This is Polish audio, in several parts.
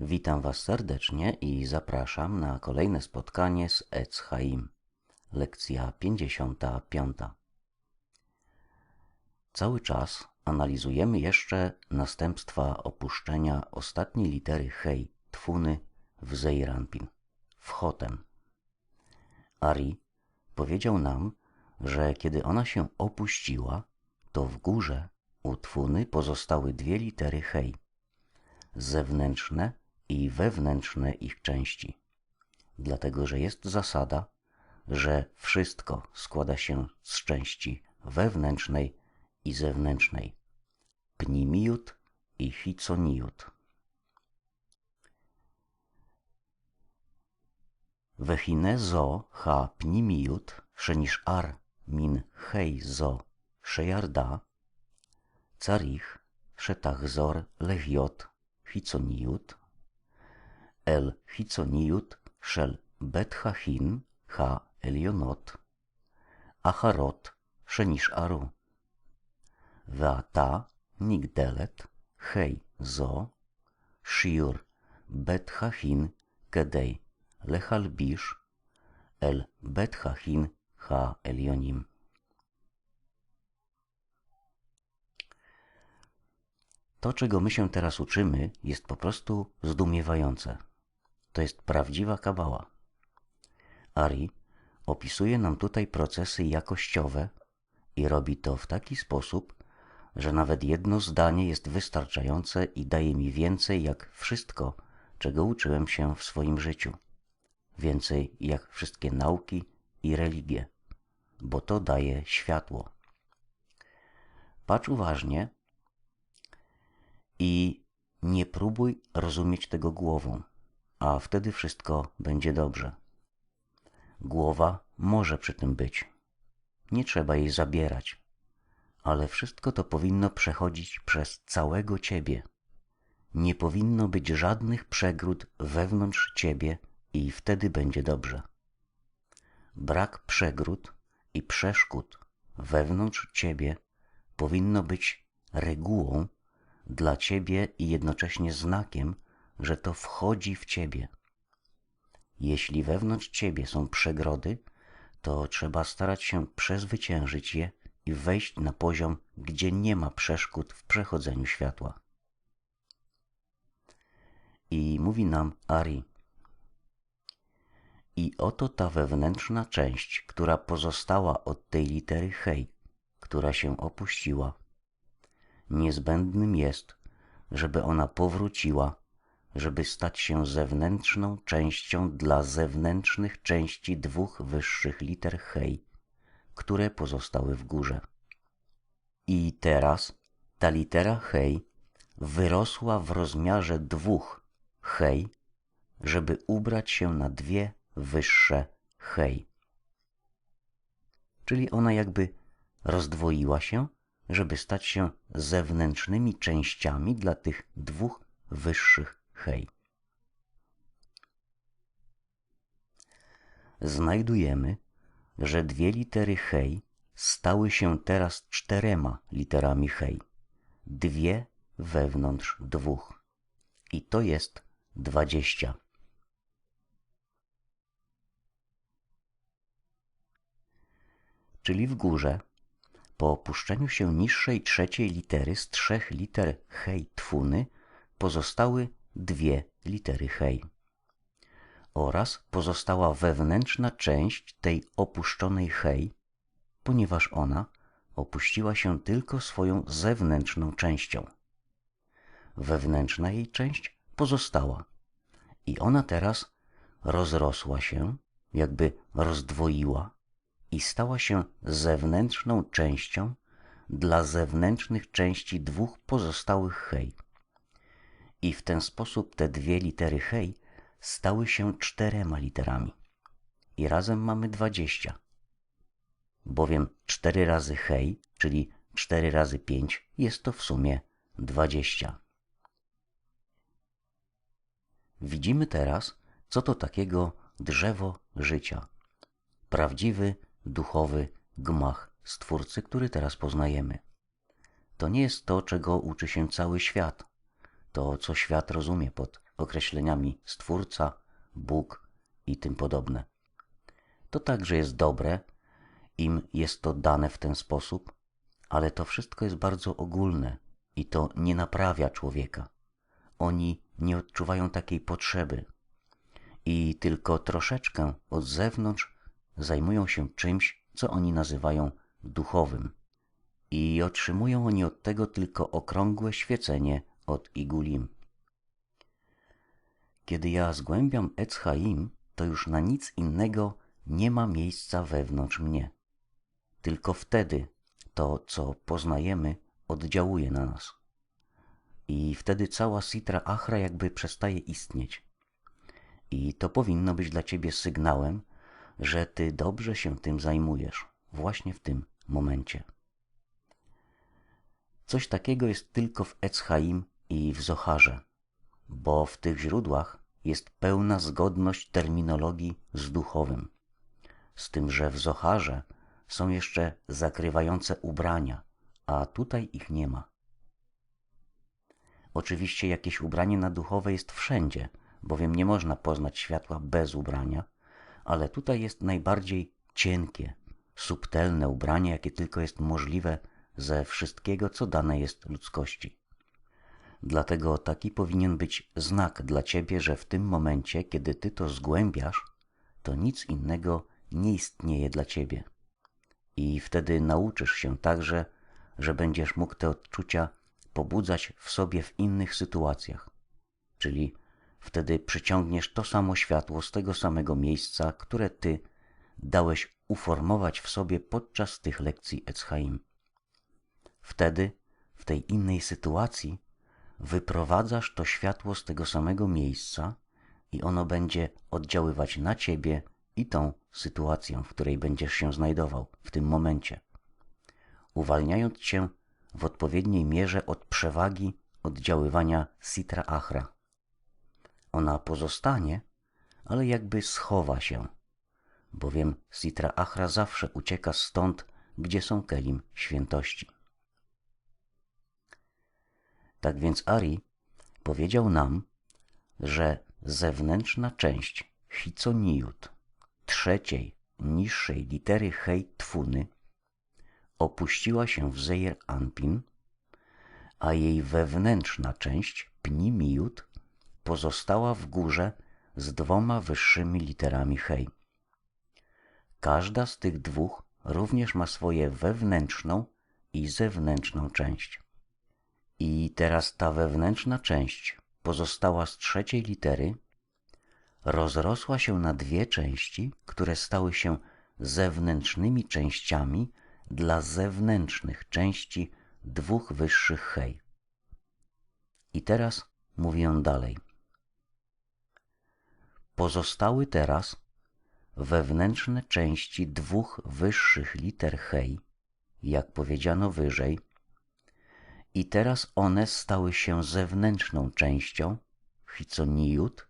Witam Was serdecznie i zapraszam na kolejne spotkanie z Etz Chaim. Lekcja 55. Cały czas analizujemy jeszcze następstwa opuszczenia ostatniej litery hej tfuny w Zeiranpin, w Chotem. Ari powiedział nam, że kiedy ona się opuściła, to w górze u tfuny pozostały dwie litery hej, zewnętrzne i wewnętrzne ich części. Dlatego, że jest zasada, że wszystko składa się z części wewnętrznej i zewnętrznej. Pnimiut i hiconiut. Wehine zo ha pnimiut ar min hej zo szejarda carich el Hiconijut shel Bet ha Elionot, Acharot Szenisz Aru, Veata Nigdelet Hej Zo, Shiur Bet Hachin Kedej El Bet Hachin ha Elionim. To, czego my się teraz uczymy, jest po prostu zdumiewające. To jest prawdziwa kabała. Ari opisuje nam tutaj procesy jakościowe i robi to w taki sposób, że nawet jedno zdanie jest wystarczające i daje mi więcej jak wszystko, czego uczyłem się w swoim życiu. Więcej jak wszystkie nauki i religie, bo to daje światło. Patrz uważnie i nie próbuj rozumieć tego głową, a wtedy wszystko będzie dobrze. Głowa może przy tym być. Nie trzeba jej zabierać, ale wszystko to powinno przechodzić przez całego ciebie. Nie powinno być żadnych przegród wewnątrz ciebie i wtedy będzie dobrze. Brak przegród i przeszkód wewnątrz ciebie powinno być regułą dla ciebie i jednocześnie znakiem, że to wchodzi w ciebie. Jeśli wewnątrz ciebie są przegrody, to trzeba starać się przezwyciężyć je i wejść na poziom, gdzie nie ma przeszkód w przechodzeniu światła. I mówi nam Ari. I oto ta wewnętrzna część, która pozostała od tej litery hej, która się opuściła niezbędnym jest, żeby ona powróciła, żeby stać się zewnętrzną częścią dla zewnętrznych części dwóch wyższych liter hej, które pozostały w górze. I teraz ta litera hej wyrosła w rozmiarze dwóch hej, żeby ubrać się na dwie wyższe hej. Czyli ona jakby rozdwoiła się żeby stać się zewnętrznymi częściami dla tych dwóch wyższych hej. Znajdujemy, że dwie litery hej stały się teraz czterema literami hej. Dwie wewnątrz dwóch. I to jest dwadzieścia. Czyli w górze po opuszczeniu się niższej trzeciej litery z trzech liter hej tfuny pozostały dwie litery hej. Oraz pozostała wewnętrzna część tej opuszczonej hej, ponieważ ona opuściła się tylko swoją zewnętrzną częścią. Wewnętrzna jej część pozostała i ona teraz rozrosła się, jakby rozdwoiła i stała się zewnętrzną częścią dla zewnętrznych części dwóch pozostałych hej. I w ten sposób te dwie litery hej stały się czterema literami. I razem mamy dwadzieścia. Bowiem cztery razy hej, czyli cztery razy pięć, jest to w sumie dwadzieścia. Widzimy teraz, co to takiego drzewo życia. Prawdziwy duchowy gmach Stwórcy, który teraz poznajemy. To nie jest to, czego uczy się cały świat, to, co świat rozumie pod określeniami Stwórca, Bóg i tym podobne. To także jest dobre, im jest to dane w ten sposób, ale to wszystko jest bardzo ogólne i to nie naprawia człowieka. Oni nie odczuwają takiej potrzeby i tylko troszeczkę od zewnątrz zajmują się czymś, co oni nazywają duchowym. I otrzymują oni od tego tylko okrągłe świecenie od igulim. Kiedy ja zgłębiam Echaim, to już na nic innego nie ma miejsca wewnątrz mnie. Tylko wtedy to, co poznajemy, oddziałuje na nas. I wtedy cała Sitra Achra jakby przestaje istnieć. I to powinno być dla ciebie sygnałem, że ty dobrze się tym zajmujesz właśnie w tym momencie. Coś takiego jest tylko w Echaim i w Zocharze, bo w tych źródłach jest pełna zgodność terminologii z duchowym. Z tym, że w Zocharze są jeszcze zakrywające ubrania, a tutaj ich nie ma. Oczywiście jakieś ubranie na duchowe jest wszędzie, bowiem nie można poznać światła bez ubrania, ale tutaj jest najbardziej cienkie, subtelne ubranie, jakie tylko jest możliwe ze wszystkiego, co dane jest ludzkości. Dlatego taki powinien być znak dla ciebie, że w tym momencie, kiedy ty to zgłębiasz, to nic innego nie istnieje dla ciebie. I wtedy nauczysz się także, że będziesz mógł te odczucia pobudzać w sobie w innych sytuacjach. Czyli wtedy przyciągniesz to samo światło z tego samego miejsca, które ty dałeś uformować w sobie podczas tych lekcji Echaim. Wtedy, w tej innej sytuacji, wyprowadzasz to światło z tego samego miejsca i ono będzie oddziaływać na ciebie i tą sytuację, w której będziesz się znajdował w tym momencie, uwalniając cię w odpowiedniej mierze od przewagi oddziaływania Sitra Achra. Ona pozostanie, ale jakby schowa się, bowiem Sitra Achra zawsze ucieka stąd, gdzie są kelim świętości. Tak więc Ari powiedział nam, że zewnętrzna część Hiconiut trzeciej, niższej litery hej tfuny opuściła się w Zeir Anpin, a jej wewnętrzna część Pnimiut pozostała w górze z dwoma wyższymi literami hej. Każda z tych dwóch również ma swoje wewnętrzną i zewnętrzną część. I teraz ta wewnętrzna część pozostała z trzeciej litery rozrosła się na dwie części, które stały się zewnętrznymi częściami dla zewnętrznych części dwóch wyższych hej. I teraz mówi on dalej. Pozostały teraz wewnętrzne części dwóch wyższych liter hej, jak powiedziano wyżej, i teraz one stały się zewnętrzną częścią, hiconiut,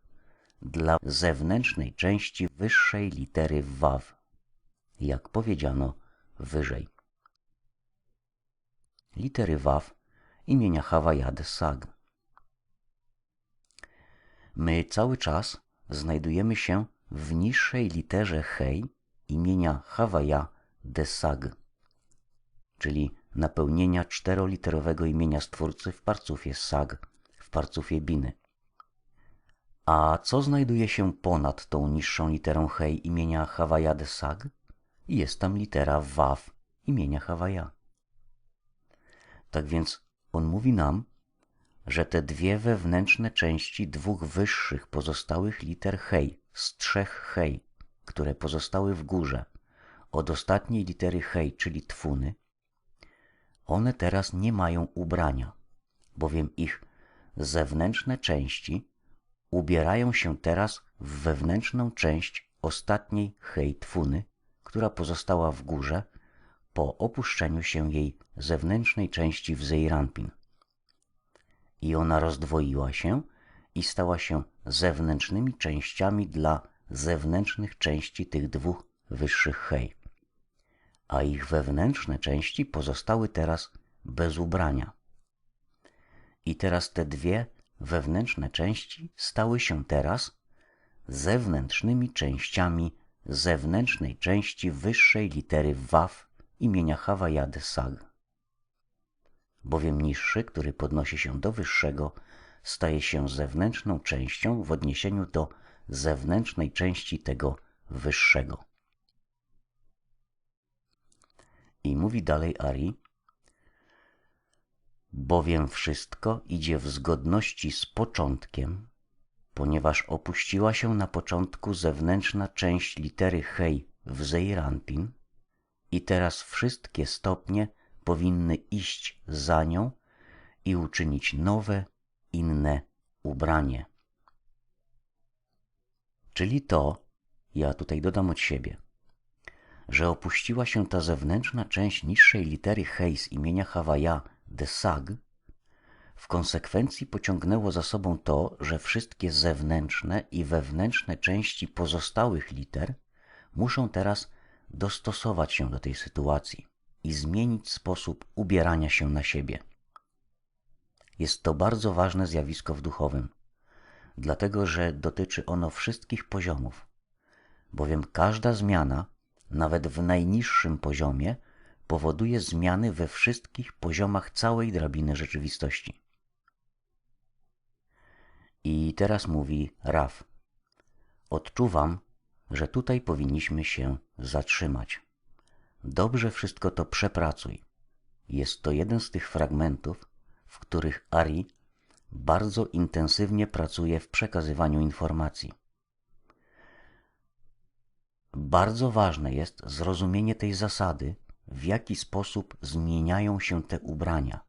dla zewnętrznej części wyższej litery waw, jak powiedziano wyżej. Litery waw imienia Hawajad Sag. My cały czas znajdujemy się w niższej literze hej imienia Hawaja Desag, czyli napełnienia czteroliterowego imienia Stwórcy w parcufie Sag, w parcufie Biny. A co znajduje się ponad tą niższą literą hej imienia Hawaja de Sag? Jest tam litera waw imienia Hawaja. Tak więc on mówi nam, że te dwie wewnętrzne części dwóch wyższych pozostałych liter hej z trzech hej, które pozostały w górze, od ostatniej litery hej, czyli tfuny, one teraz nie mają ubrania, bowiem ich zewnętrzne części ubierają się teraz w wewnętrzną część ostatniej hejtfuny, która pozostała w górze po opuszczeniu się jej zewnętrznej części w Zeiranpin. I ona rozdwoiła się i stała się zewnętrznymi częściami dla zewnętrznych części tych dwóch wyższych hej. A ich wewnętrzne części pozostały teraz bez ubrania. I teraz te dwie wewnętrzne części stały się teraz zewnętrznymi częściami zewnętrznej części wyższej litery Waw imienia Hawajade Sag. Bowiem niższy, który podnosi się do wyższego, staje się zewnętrzną częścią w odniesieniu do zewnętrznej części tego wyższego. I mówi dalej Ari, bowiem wszystko idzie w zgodności z początkiem, ponieważ opuściła się na początku zewnętrzna część litery hej w Zeiranpin i teraz wszystkie stopnie powinny iść za nią i uczynić nowe, inne ubranie. Czyli to, ja tutaj dodam od siebie, że opuściła się ta zewnętrzna część niższej litery z imienia Hawaja de Sag, w konsekwencji pociągnęło za sobą to, że wszystkie zewnętrzne i wewnętrzne części pozostałych liter muszą teraz dostosować się do tej sytuacji i zmienić sposób ubierania się na siebie. Jest to bardzo ważne zjawisko w duchowym, dlatego że dotyczy ono wszystkich poziomów, bowiem każda zmiana, nawet w najniższym poziomie, powoduje zmiany we wszystkich poziomach całej drabiny rzeczywistości. I teraz mówi Raf. Odczuwam, że tutaj powinniśmy się zatrzymać. Dobrze wszystko to przepracuj. Jest to jeden z tych fragmentów, w których Ari bardzo intensywnie pracuje w przekazywaniu informacji. Bardzo ważne jest zrozumienie tej zasady, w jaki sposób zmieniają się te ubrania,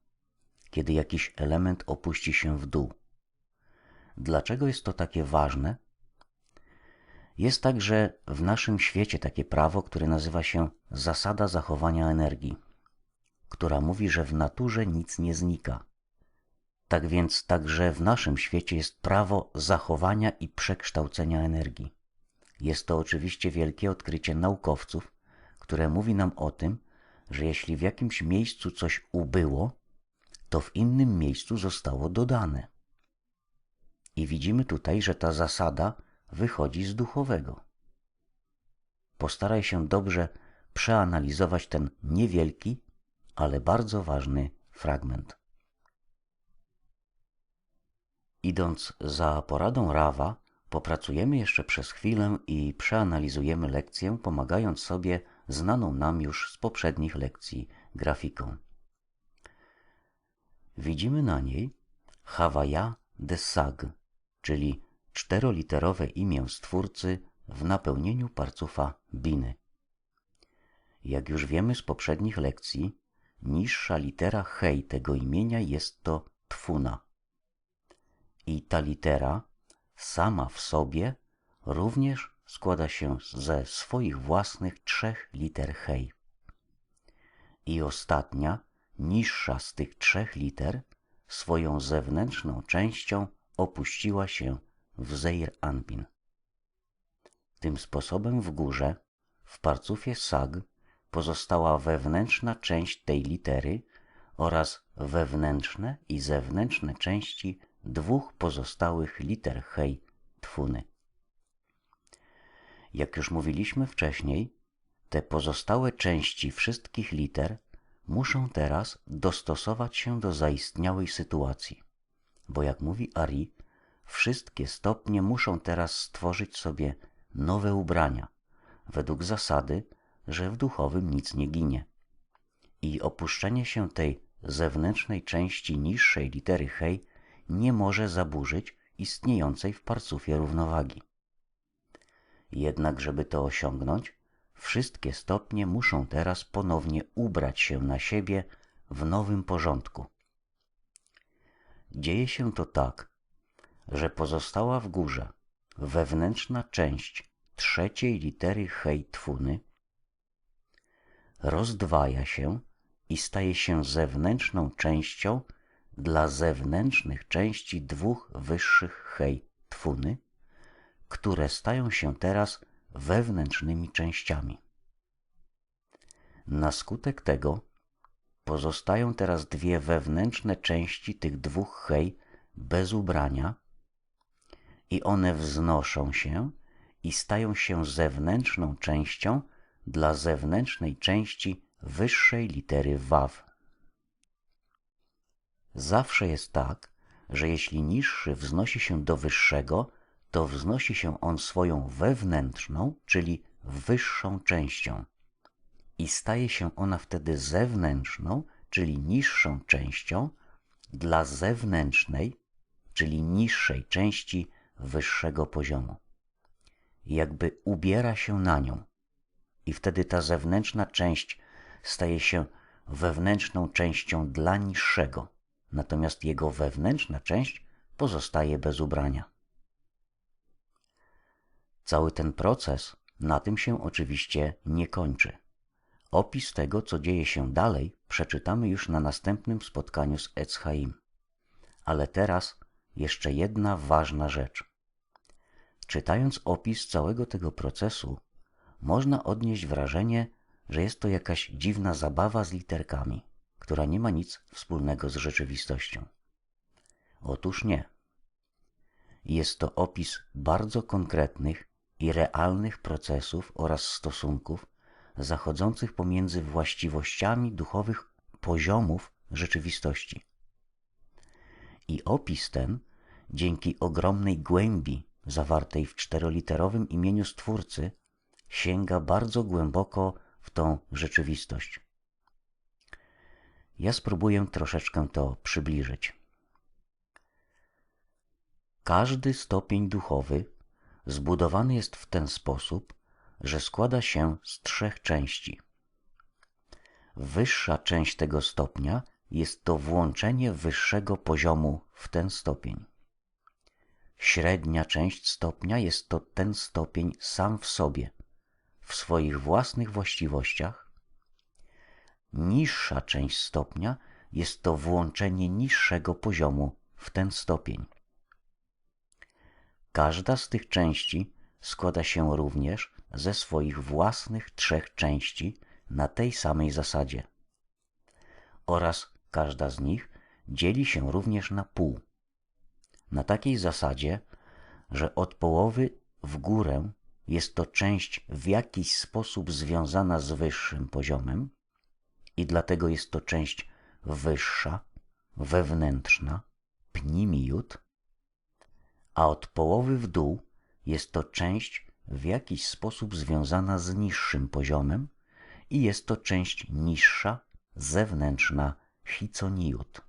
kiedy jakiś element opuści się w dół. Dlaczego jest to takie ważne? Jest także w naszym świecie takie prawo, które nazywa się zasada zachowania energii, która mówi, że w naturze nic nie znika. Tak więc także w naszym świecie jest prawo zachowania i przekształcenia energii. Jest to oczywiście wielkie odkrycie naukowców, które mówi nam o tym, że jeśli w jakimś miejscu coś ubyło, to w innym miejscu zostało dodane. I widzimy tutaj, że ta zasada wychodzi z duchowego. Postaraj się dobrze przeanalizować ten niewielki, ale bardzo ważny fragment. Idąc za poradą Rawa, popracujemy jeszcze przez chwilę i przeanalizujemy lekcję, pomagając sobie znaną nam już z poprzednich lekcji grafiką. Widzimy na niej Hawaja de Sag, czyli czteroliterowe imię Stwórcy w napełnieniu parcufa Biny. Jak już wiemy z poprzednich lekcji, niższa litera hej tego imienia jest to Tfuna. I ta litera sama w sobie również składa się ze swoich własnych trzech liter hej. I ostatnia, niższa z tych trzech liter, swoją zewnętrzną częścią opuściła się w Zeir Anpin. Tym sposobem w górze, w parcufie Sag, pozostała wewnętrzna część tej litery oraz wewnętrzne i zewnętrzne części dwóch pozostałych liter hej tfuny. Jak już mówiliśmy wcześniej, te pozostałe części wszystkich liter muszą teraz dostosować się do zaistniałej sytuacji, bo jak mówi Ari, wszystkie stopnie muszą teraz stworzyć sobie nowe ubrania, według zasady, że w duchowym nic nie ginie. I opuszczenie się tej zewnętrznej części niższej litery hej nie może zaburzyć istniejącej w parcufie równowagi. Jednak, żeby to osiągnąć, wszystkie stopnie muszą teraz ponownie ubrać się na siebie w nowym porządku. Dzieje się to tak, że pozostała w górze wewnętrzna część trzeciej litery hejtfuny rozdwaja się i staje się zewnętrzną częścią dla zewnętrznych części dwóch wyższych hejtfuny, które stają się teraz wewnętrznymi częściami. Na skutek tego pozostają teraz dwie wewnętrzne części tych dwóch hej bez ubrania i one wznoszą się i stają się zewnętrzną częścią dla zewnętrznej części wyższej litery waw. Zawsze jest tak, że jeśli niższy wznosi się do wyższego, to wznosi się on swoją wewnętrzną, czyli wyższą częścią. I staje się ona wtedy zewnętrzną, czyli niższą częścią dla zewnętrznej, czyli niższej części wyższego poziomu. Jakby ubiera się na nią. I wtedy ta zewnętrzna część staje się wewnętrzną częścią dla niższego, natomiast jego wewnętrzna część pozostaje bez ubrania. Cały ten proces na tym się oczywiście nie kończy. Opis tego, co dzieje się dalej, przeczytamy już na następnym spotkaniu z Etzchaim. Ale teraz jeszcze jedna ważna rzecz. Czytając opis całego tego procesu, można odnieść wrażenie, że jest to jakaś dziwna zabawa z literkami, która nie ma nic wspólnego z rzeczywistością. Otóż nie. Jest to opis bardzo konkretnych i realnych procesów oraz stosunków zachodzących pomiędzy właściwościami duchowych poziomów rzeczywistości. I opis ten, dzięki ogromnej głębi zawartej w czteroliterowym imieniu Stwórcy, sięga bardzo głęboko w tą rzeczywistość. Ja spróbuję troszeczkę to przybliżyć. Każdy stopień duchowy zbudowany jest w ten sposób, że składa się z trzech części. Wyższa część tego stopnia jest to włączenie wyższego poziomu w ten stopień. Średnia część stopnia jest to ten stopień sam w sobie, w swoich własnych właściwościach. Niższa część stopnia jest to włączenie niższego poziomu w ten stopień. Każda z tych części składa się również ze swoich własnych trzech części na tej samej zasadzie. Oraz każda z nich dzieli się również na pół. Na takiej zasadzie, że od połowy w górę jest to część w jakiś sposób związana z wyższym poziomem i dlatego jest to część wyższa, wewnętrzna, pnimiut, a od połowy w dół jest to część w jakiś sposób związana z niższym poziomem i jest to część niższa, zewnętrzna, hiconiut.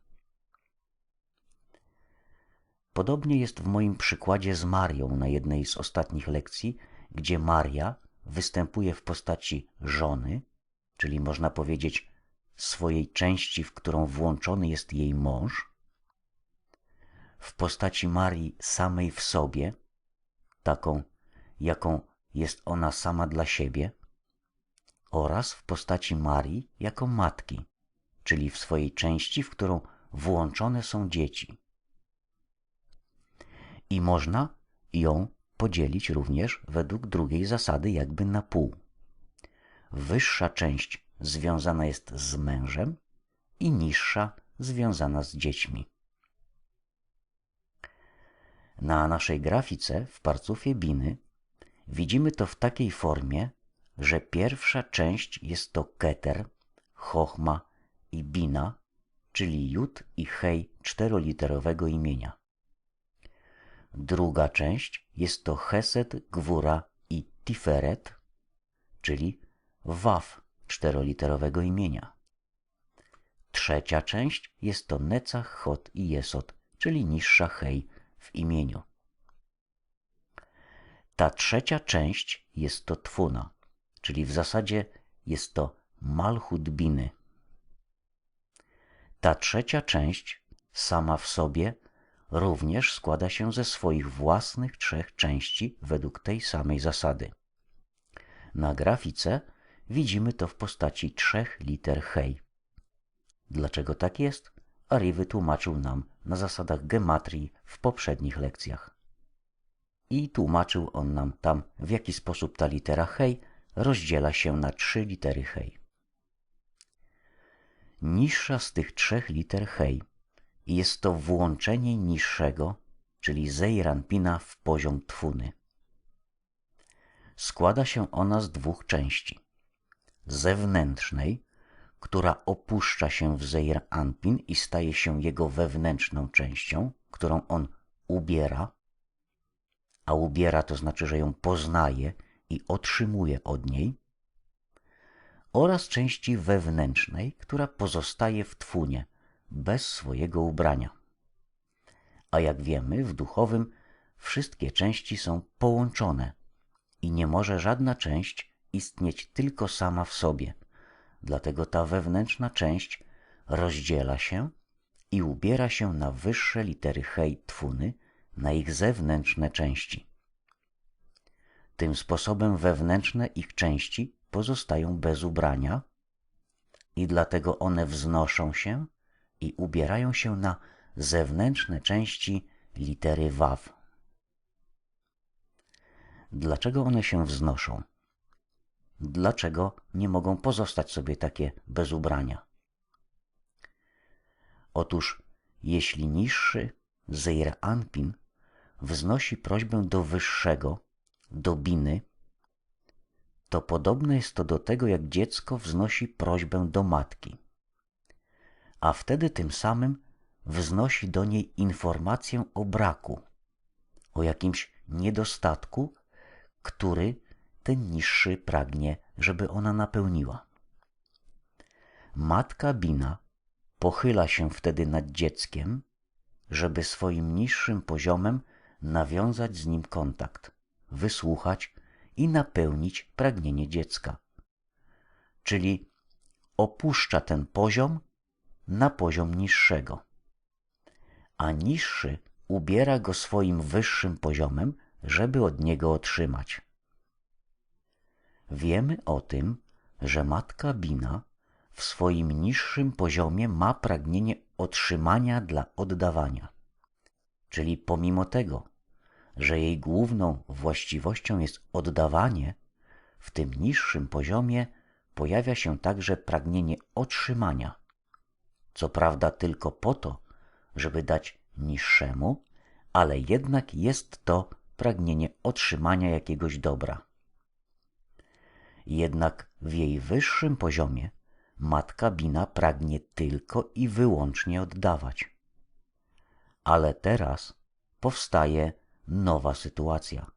Podobnie jest w moim przykładzie z Marią na jednej z ostatnich lekcji, gdzie Maria występuje w postaci żony, czyli można powiedzieć swojej części, w którą włączony jest jej mąż, w postaci Marii samej w sobie, taką, jaką jest ona sama dla siebie, oraz w postaci Marii jako matki, czyli w swojej części, w którą włączone są dzieci. I można ją podzielić również według drugiej zasady jakby na pół. Wyższa część związana jest z mężem i niższa związana z dziećmi. Na naszej grafice w parcufie biny widzimy to w takiej formie, że pierwsza część jest to keter, chochma i bina, czyli jud i hej czteroliterowego imienia. Druga część jest to Chesed, Gwura i Tiferet, czyli Waw czteroliterowego imienia. Trzecia część jest to Necach, Chod i Jesod, czyli niższa Hej w imieniu. Ta trzecia część jest to Twuna, czyli w zasadzie jest to Malchut Biny. Ta trzecia część sama w sobie również składa się ze swoich własnych trzech części według tej samej zasady. Na grafice widzimy to w postaci trzech liter hej. Dlaczego tak jest? Ari wytłumaczył nam na zasadach gematrii w poprzednich lekcjach. I tłumaczył on nam tam, w jaki sposób ta litera hej rozdziela się na trzy litery hej. Niższa z tych trzech liter hej jest to włączenie niższego, czyli Zeiranpina w poziom Tfuny. Składa się ona z dwóch części. Zewnętrznej, która opuszcza się w Zeir Anpin i staje się jego wewnętrzną częścią, którą on ubiera, a ubiera to znaczy, że ją poznaje i otrzymuje od niej, oraz części wewnętrznej, która pozostaje w tfunie, bez swojego ubrania. A jak wiemy, w duchowym wszystkie części są połączone i nie może żadna część istnieć tylko sama w sobie. Dlatego ta wewnętrzna część rozdziela się i ubiera się na wyższe litery hej tfuny, na ich zewnętrzne części. Tym sposobem wewnętrzne ich części pozostają bez ubrania i dlatego one wznoszą się i ubierają się na zewnętrzne części litery waw. Dlaczego one się wznoszą? Dlaczego nie mogą pozostać sobie takie bez ubrania? Otóż, jeśli niższy Zeir Anpin wznosi prośbę do wyższego, do Biny, to podobne jest to do tego, jak dziecko wznosi prośbę do matki. A wtedy tym samym wznosi do niej informację o braku, o jakimś niedostatku, który ten niższy pragnie, żeby ona napełniła. Matka Bina pochyla się wtedy nad dzieckiem, żeby swoim niższym poziomem nawiązać z nim kontakt, wysłuchać i napełnić pragnienie dziecka. Czyli opuszcza ten poziom na poziom niższego, a niższy ubiera go swoim wyższym poziomem, żeby od niego otrzymać. Wiemy o tym, że matka Bina w swoim niższym poziomie ma pragnienie otrzymania dla oddawania. Czyli pomimo tego, że jej główną właściwością jest oddawanie, w tym niższym poziomie pojawia się także pragnienie otrzymania. Co prawda tylko po to, żeby dać niższemu, ale jednak jest to pragnienie otrzymania jakiegoś dobra. Jednak w jej wyższym poziomie matka Bina pragnie tylko i wyłącznie oddawać. Ale teraz powstaje nowa sytuacja.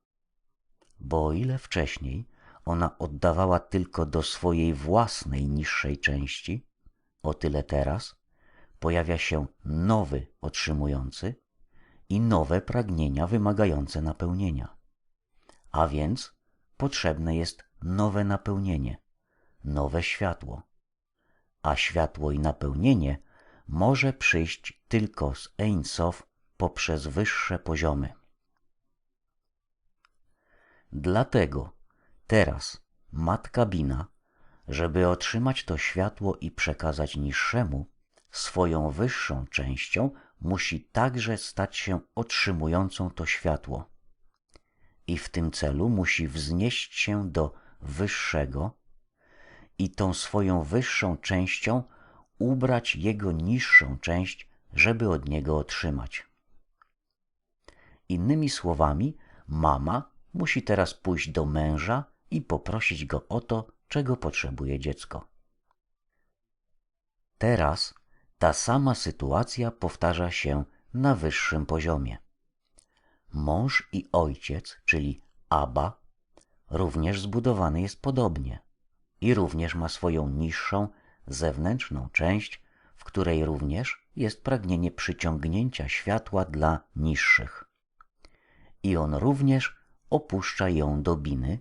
Bo o ile wcześniej ona oddawała tylko do swojej własnej niższej części, o tyle teraz pojawia się nowy otrzymujący i nowe pragnienia wymagające napełnienia. A więc potrzebne jest nowe napełnienie, nowe światło. A światło i napełnienie może przyjść tylko z Ein Sof poprzez wyższe poziomy. Dlatego teraz matka Bina, żeby otrzymać to światło i przekazać niższemu, swoją wyższą częścią musi także stać się otrzymującą to światło. I w tym celu musi wznieść się do wyższego i tą swoją wyższą częścią ubrać jego niższą część, żeby od niego otrzymać. Innymi słowami, mama musi teraz pójść do męża i poprosić go o to, czego potrzebuje dziecko. Teraz ta sama sytuacja powtarza się na wyższym poziomie. Mąż i ojciec, czyli Aba, również zbudowany jest podobnie i również ma swoją niższą, zewnętrzną część, w której również jest pragnienie przyciągnięcia światła dla niższych. I on również opuszcza ją do biny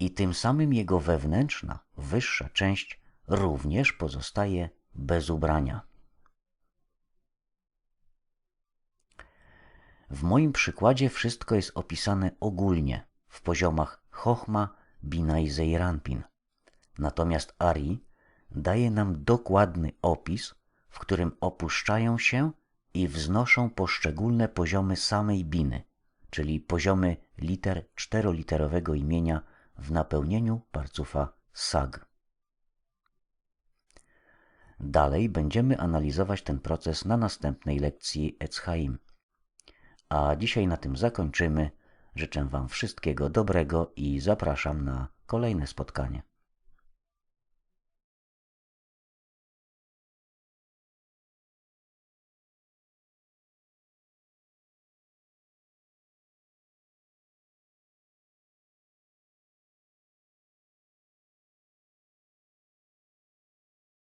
i tym samym jego wewnętrzna, wyższa część również pozostaje bez ubrania. W moim przykładzie wszystko jest opisane ogólnie w poziomach Chochma, Bina i Zeiranpin. Natomiast Ari daje nam dokładny opis, w którym opuszczają się i wznoszą poszczególne poziomy samej Biny, czyli poziomy liter czteroliterowego imienia w napełnieniu parcufa sag. Dalej będziemy analizować ten proces na następnej lekcji Etzheim. A dzisiaj na tym zakończymy. Życzę Wam wszystkiego dobrego i zapraszam na kolejne spotkanie.